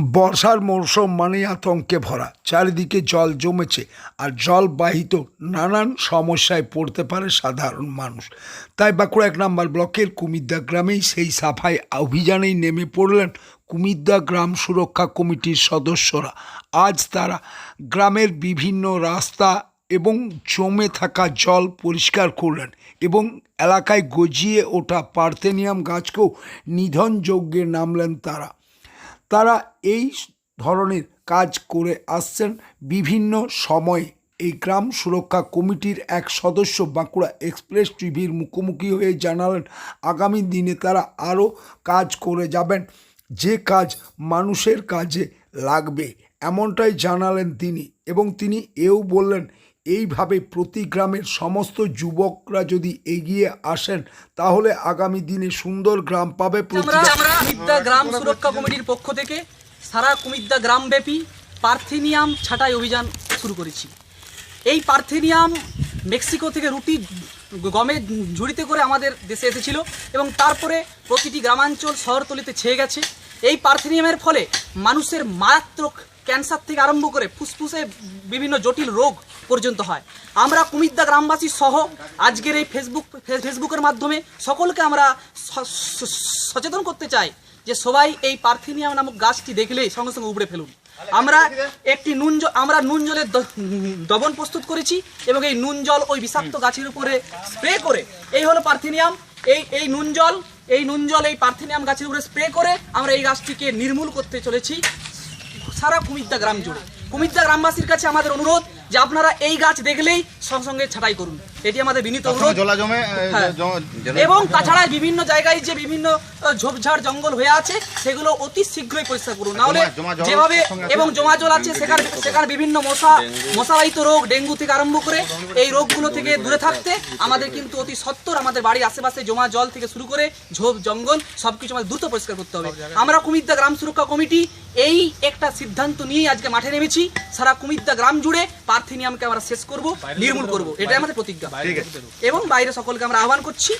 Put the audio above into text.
বর্ষার মরশুম মানে আতঙ্কে ভরা। চারিদিকে জল জমেছে আর জলবাহিত নানান সমস্যায় পড়তে পারে সাধারণ মানুষ। তাই বাঁকুড়া এক নম্বর ব্লকের কুমিদ্দা গ্রামেই সেই সাফাই অভিযানেই নেমে পড়লেন কুমিদ্দা গ্রাম সুরক্ষা কমিটির সদস্যরা। আজ তারা গ্রামের বিভিন্ন রাস্তা এবং জমে থাকা জল পরিষ্কার করলেন এবং এলাকায় গজিয়ে ওঠা পার্থেনিয়াম গাছকেও নিধন যজ্ঞে নামলেন তারা। তারা এই ধরনের কাজ করে আসছেন বিভিন্ন সময়ে। এই গ্রাম সুরক্ষা কমিটির এক সদস্য বাঁকুড়া এক্সপ্রেস টিভির মুখোমুখি হয়ে জানালেন, আগামী দিনে তারা আরও কাজ করে যাবেন। যে কাজ মানুষের কাজে লাগবে, এমনটাই জানালেন তিনি এবং তিনি এও বললেন এইভাবে প্রতি গ্রামের সমস্ত যুবকরা যদি এগিয়ে আসেন, তাহলে আগামী দিনে সুন্দর গ্রাম পাবে কুমিদ্দা গ্রাম সুরক্ষা কমিটির পক্ষ থেকে সারা কুমিদ্দা গ্রামব্যাপী পার্থেনিয়াম ছাঁটাই অভিযান শুরু করেছি। এই পার্থেনিয়াম মেক্সিকো থেকে রুটি গমে ঝুড়িতে করে আমাদের দেশে এসেছিল এবং তারপরে প্রতিটি গ্রামাঞ্চল শহরতলিতে ছেয়ে গেছে। এই পার্থেনিয়ামের ফলে মানুষের মারাত্মক ক্যান্সার থেকে আরম্ভ করে ফুসফুসে বিভিন্ন জটিল রোগ পর্যন্ত হয়। আমরা কুমিদ্দা গ্রামবাসী সহ আজকের এই ফেসবুক ফেসবুকের মাধ্যমে সকলকে আমরা সচেতন করতে চাই যে সবাই এই পার্থেনিয়াম নামক গাছটি দেখলেই সঙ্গে সঙ্গে উপড়ে ফেলুন। আমরা একটি নুন আমরা নুন জলের দবন প্রস্তুত করেছি এবং এই নুন জল ওই বিষাক্ত গাছের উপরে স্প্রে করে, এই হলো পার্থেনিয়াম এই এই নুন জল, এই নুন জল এই পার্থেনিয়াম গাছের উপরে স্প্রে করে আমরা এই গাছটিকে নির্মূল করতে চলেছি। সারা কুমিদ্দা গ্রাম জুড়ে। কুমিদ্দা গ্রামবাসীর কাছে আমাদের অনুরোধ যে আপনারা এই গাছ দেখলেই সঙ্গে সঙ্গে ছাঁটাই করুন। এটি আমাদের বিনীত অনুরোধ। হ্যাঁ। এবং তাছাড়া বিভিন্ন জায়গায় যে বিভিন্ন ঝোপঝাড় জঙ্গল হয়ে আছে সেগুলো অতি শীঘ্রই পরিষ্কার করুন। নাহলে যেভাবে এবং জমা জল আছে সেখানে সেখানে বিভিন্ন মশা মশাবাহিত রোগ ডেঙ্গু থেকে আরম্ভ করে এই রোগগুলো থেকে দূরে থাকতে আমাদের কিন্তু অতি সত্তর আমাদের বাড়ির আশেপাশে জমা জল থেকে শুরু করে ঝোপ জঙ্গল সবকিছু আমাদের দ্রুত পরিষ্কার করতে হবে। আমরা কুমিদ্দা গ্রাম সুরক্ষা কমিটি এই একটা সিদ্ধান্ত নিয়ে আজকে মাঠে নেমেছি। সারা কুমিদ্দা গ্রাম জুড়ে পার্থেনিয়ামকে আমরা শেষ করব নির্মূল করব। এটা আমাদের প্রতিজ্ঞা। এবং বাইরে সকলকে আমরা আহ্বান করছি।